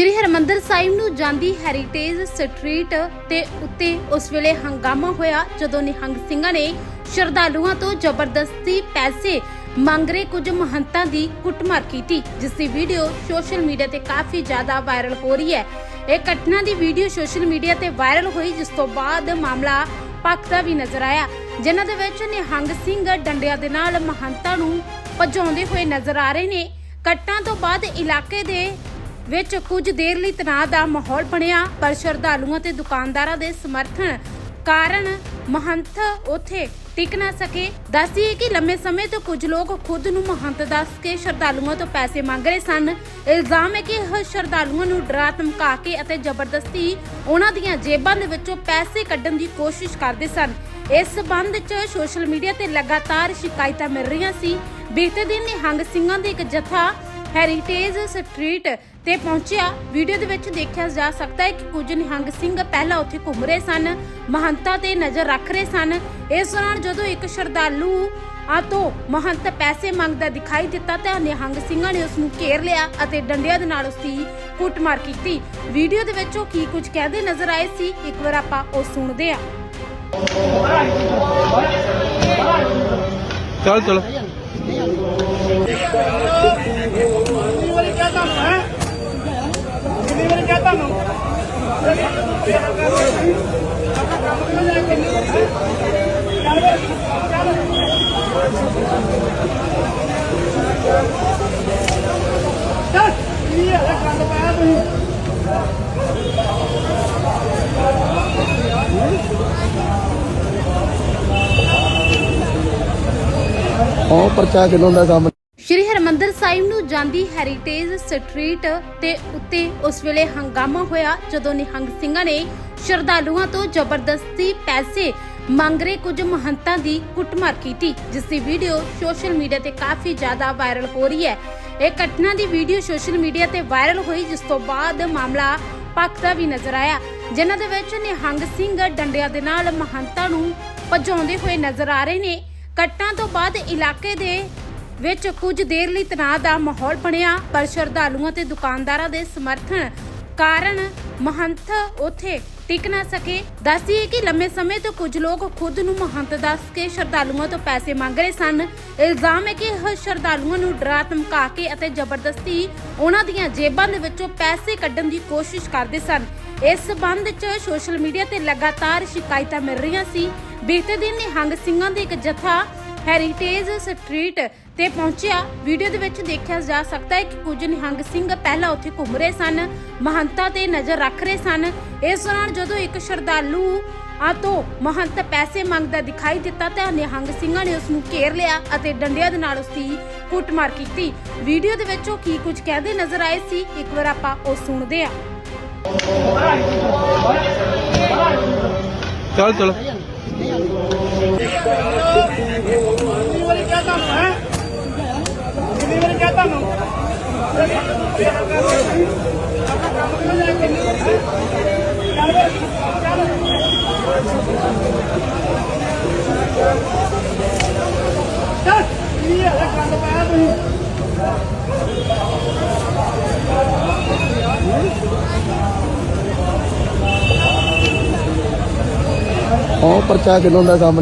ਸ਼੍ਰੀ ਹਰਮੰਦਰ ਸਾਹਿਬ ਨੂੰ ਜਾਂਦੀ heritage street ਤੇ ਉੱਤੇ ਉਸ ਵੇਲੇ ਹੰਗਾਮਾ ਹੋਇਆ ਜਦੋਂ ਨਿਹੰਗ ਸਿੰਘਾਂ ਨੇ ਸ਼ਰਧਾਲੂਆਂ ਤੋਂ ਜ਼ਬਰਦਸਤੀ ਪੈਸੇ ਮੰਗ ਰਹੇ ਕੁਝ ਮਹੰਤਾਂ ਦੀ ਕੁੱਟਮਾਰ ਕੀਤੀ, ਜਿਸ ਦੀ ਵੀਡੀਓ ਸੋਸ਼ਲ ਮੀਡੀਆ ਤੇ ਕਾਫੀ ਜ਼ਿਆਦਾ ਵਾਇਰਲ ਹੋ ਰਹੀ ਹੈ। ਇਹ ਘਟਨਾ ਦੀ ਵੀਡੀਓ ਸੋਸ਼ਲ ਮੀਡੀਆ ਤੇ ਵਾਇਰਲ ਹੋਈ, ਜਿਸ ਤੋਂ ਬਾਅਦ ਮਾਮਲਾ ਪੱਕਦਾ ਵੀ ਨਜ਼ਰ ਆਇਆ, ਜਿਨ੍ਹਾਂ ਦੇ ਵਿੱਚ ਨਿਹੰਗ ਸਿੰਘ ਡੰਡਿਆਂ ਦੇ ਨਾਲ ਮਹੰਤਾਂ ਨੂੰ ਭਜਾਉਂਦੇ ਹੋਏ ਨਜ਼ਰ ਆ ਰਹੇ ਨੇ। ਘਟਨਾ ਤੋਂ ਬਾਅਦ ਇਲਾਕੇ ਦੇ ਵਿੱਚ ਕੁਝ ਦੇਰ ਲਈ ਤਣਾਅ ਦਾ ਮਾਹੌਲ ਬਣਿਆ, ਪਰ ਸ਼ਰਧਾਲੂਆਂ ਤੇ ਦੁਕਾਨਦਾਰਾਂ ਦੇ ਸਮਰਥਨ ਕਾਰਨ ਮਹੰਤ ਉੱਥੇ ਟਿਕ ਨਾ ਸਕੇ। ਦੱਸੀਏ ਕਿ ਲੰਮੇ ਸਮੇਂ ਤੋਂ ਕੁਝ ਲੋਕ ਖੁਦ ਨੂੰ ਮਹੰਤ ਦੱਸ ਕੇ ਸ਼ਰਧਾਲੂਆਂ ਤੋਂ ਪੈਸੇ ਮੰਗ ਰਹੇ ਸਨ। ਇਲਜ਼ਾਮ ਹੈ ਕਿ ਇਹ ਸ਼ਰਧਾਲੂਆਂ ਨੂੰ ਡਰਾ ਧਮਕਾ ਕੇ ਅਤੇ ਜ਼ਬਰਦਸਤੀ ਉਹਨਾਂ ਦੀਆਂ ਜੇਬਾਂ ਦੇ ਵਿੱਚੋਂ ਪੈਸੇ ਕੱਢਣ ਦੀ ਕੋਸ਼ਿਸ਼ ਕਰਦੇ ਸਨ। ਇਸ ਸਬੰਧ 'ਚ ਸੋਸ਼ਲ ਮੀਡੀਆ ਤੇ ਲਗਾਤਾਰ ਸ਼ਿਕਾਇਤਾਂ ਮਿਲ ਰਹੀਆਂ ਸੀ। ਬੀਤੇ ਦਿਨ ਨਿਹੰਗ ਸਿੰਘਾਂ ਦੇ ਇੱਕ ਜਥਾ ਹੈਰੀਟੇਜ ਸਟਰੀਟ ਤੇ ਪਹੁੰਚਿਆ। ਵੀਡੀਓ ਦੇ ਵਿੱਚ ਦੇਖਿਆ ਜਾ ਸਕਦਾ ਹੈ ਕਿ ਕੁਝ ਨਿਹੰਗ ਸਿੰਘ ਪਹਿਲਾਂ ਉੱਥੇ ਘੁੰਮ ਰਹੇ ਸਨ, ਮਹੰਤਾਂ ਤੇ ਨਜ਼ਰ ਰੱਖ ਰਹੇ ਸਨ। ਇਸ ਦੌਰਾਨ ਜਦੋਂ ਇੱਕ ਸ਼ਰਧਾਲੂ ਆ ਤੋਂ ਮਹੰਤ ਪੈਸੇ ਮੰਗਦਾ ਦਿਖਾਈ ਦਿੱਤਾ ਤਾਂ ਨਿਹੰਗ ਸਿੰਘਾਂ ਨੇ ਉਸ ਨੂੰ ਘੇਰ ਲਿਆ ਅਤੇ ਡੰਡਿਆਂ ਦੇ ਨਾਲ ਉਸ ਦੀ ਕੁੱਟਮਾਰ ਕੀਤੀ। ਵੀਡੀਓ ਦੇ ਵਿੱਚ ਉਹ ਕੀ ਕੁਝ ਕਹਿੰਦੇ ਨਜ਼ਰ ਆਏ ਸੀ, ਇੱਕ ਵਾਰ ਆਪਾਂ ਉਹ ਸੁਣਦੇ ਹਾਂ। ਚਲ ਚਲ ਕਿੰਨੀ ਵਾਰੀ ਕਿਹਾ ਤੁਹਾਨੂੰ ਹੈ ਕਿੰਨੀ ਵਾਰੀ ਕਿਹਾ ਤੁਹਾਨੂੰ ਚੱਲ ਕੀ ਹੈ ਕੰਨ ਪਾਇਆ ਤੁਸੀਂ ਉਹ ਪਰਚਾ ਕਿਦੋਂ ਦਾ ਕੰਮ ਸ਼੍ਰੀ ਹਰਮੰਦਰ ਸਾਹਿਬ ਨੂੰ ਜਾਂਦੀ ਹੈਰੀਟੇਜ ਸਟਰੀਟ ਤੇ ਉੱਤੇ ਉਸ ਵੇਲੇ ਹੰਗਾਮਾ ਹੋਇਆ ਜਦੋਂ ਨਿਹੰਗ ਸਿੰਘਾਂ ਨੇ ਸ਼ਰਧਾਲੂਆਂ ਤੋਂ ਜ਼ਬਰਦਸਤੀ ਪੈਸੇ ਮੰਗ ਰਹੇ ਕੁਝ ਮਹੰਤਾਂ ਦੀ ਕੁੱਟਮਾਰ ਕੀਤੀ, ਜਿਸ ਦੀ ਵੀਡੀਓ ਸੋਸ਼ਲ ਮੀਡੀਆ ਤੇ ਕਾਫੀ ਜ਼ਿਆਦਾ ਵਾਇਰਲ ਹੋ ਰਹੀ ਹੈ। ਇਹ ਘਟਨਾ ਦੀ ਵੀਡੀਓ ਸੋਸ਼ਲ ਮੀਡੀਆ ਤੇ ਵਾਇਰਲ ਹੋਈ, ਜਿਸ ਤੋਂ ਬਾਅਦ ਮਾਮਲਾ ਪੱਕਦਾ ਵੀ ਨਜ਼ਰ ਆਇਆ। ਜਿਨ੍ਹਾਂ ਦੇ ਵਿੱਚ ਨਿਹੰਗ ਸਿੰਘ ਡੰਡਿਆਂ ਦੇ ਨਾਲ ਮਹੰਤਾਂ ਨੂੰ ਭਜਾਉਂਦੇ ਹੋਏ ਨਜ਼ਰ ਆ ਰਹੇ ਨੇ। ਘਟਨਾ ਤੋਂ ਬਾਅਦ ਇਲਾਕੇ ਦੇ ਵਿੱਚ ਕੁਝ ਦੇਰ ਲਈ ਤਣਾਅ ਦਾ ਮਾਹੌਲ ਬਣਿਆ, ਪਰ ਸ਼ਰਧਾਲੂਆਂ ਤੇ ਦੁਕਾਨਦਾਰਾਂ ਦੇ ਸਮਰਥਨ ਕਾਰਨ ਮਹੰਤ ਉਥੇ ਟਿਕ ਨਾ ਸਕੇ। ਦੱਸੀਏ ਕਿ ਲੰਮੇ ਸਮੇਂ ਤੋਂ ਕੁਝ ਲੋਕ ਖੁਦ ਨੂੰ ਮਹੰਤ ਦੱਸ ਕੇ ਸ਼ਰਧਾਲੂਆਂ ਤੋਂ ਪੈਸੇ ਮੰਗ ਰਹੇ ਸਨ। ਇਲਜ਼ਾਮ ਹੈ ਕਿ ਇਹ ਸ਼ਰਧਾਲੂਆਂ ਨੂੰ ਡਰਾ, ਧਮਕਾ ਕੇ ਅਤੇ ਜ਼ਬਰਦਸਤੀ ਉਹਨਾਂ ਦੀਆਂ ਜੇਬਾਂ ਦੇ ਵਿੱਚੋਂ ਪੈਸੇ ਕੱਢਣ ਦੀ ਕੋਸ਼ਿਸ਼ ਕਰਦੇ ਸਨ। ਇਸ ਸਬੰਧ 'ਚ ਸੋਸ਼ਲ ਮੀਡੀਆ ਤੇ ਲਗਾਤਾਰ ਸ਼ਿਕਾਇਤਾਂ ਮਿਲ ਰਹੀਆਂ ਸੀ। ਬੀਤੇ ਦਿਨ ਨਿਹੰਗ ਸਿੰਘਾਂ ਦੇ ਇੱਕ ਜਥਾ ਹੈਰੀਟੇਜ ਸਟਰੀਟ ਤੇ ਪਹੁੰਚਿਆ। ਵੀਡੀਓ ਦੇ ਵਿੱਚ ਦੇਖਿਆ ਜਾ ਸਕਦਾ ਹੈ ਕਿ ਕੁਝ ਨਿਹੰਗ ਸਿੰਘ ਪਹਿਲਾਂ ਉੱਥੇ ਘੁੰਮ ਰਹੇ ਸਨ, ਮਹੰਤਾਂ ਤੇ ਨਜ਼ਰ ਰੱਖ ਰਹੇ ਸਨ। ਇਸ ਦੌਰਾਨ ਜਦੋਂ ਇੱਕ ਸ਼ਰਧਾਲੂ ਆ ਤੋਂ ਮਹੰਤ ਪੈਸੇ ਮੰਗਦਾ ਦਿਖਾਈ ਦਿੱਤਾ ਤਾਂ ਨਿਹੰਗ ਸਿੰਘਾਂ ਨੇ ਉਸ ਨੂੰ ਘੇਰ ਲਿਆ ਅਤੇ ਡੰਡਿਆਂ ਦੇ ਨਾਲ ਉਸ ਦੀ ਕੁੱਟਮਾਰ ਕੀਤੀ। ਵੀਡੀਓ ਦੇ ਵਿੱਚ ਉਹ ਕੀ ਕੁਝ ਕਹਿੰਦੇ ਨਜ਼ਰ ਆਏ ਸੀ, ਇੱਕ ਵਾਰ ਆਪਾਂ ਉਹ ਸੁਣਦੇ ਆ ਚਲ ਚਲ ਕਿੰਨੀ ਵਾਰੀ ਕਿਹਾ ਤੁਹਾਨੂੰ ਹੈ ਕਿੰਨੀ ਵਾਰੀ ਕਿਹਾ ਤੁਹਾਨੂੰ ਚੱਲ ਕੀ ਕੰਨ ਪਾਇਆ ਤੁਸੀਂ ਉਹ ਪਰਚਾ ਕਿਦੋਂ ਦਾ ਕੰਮ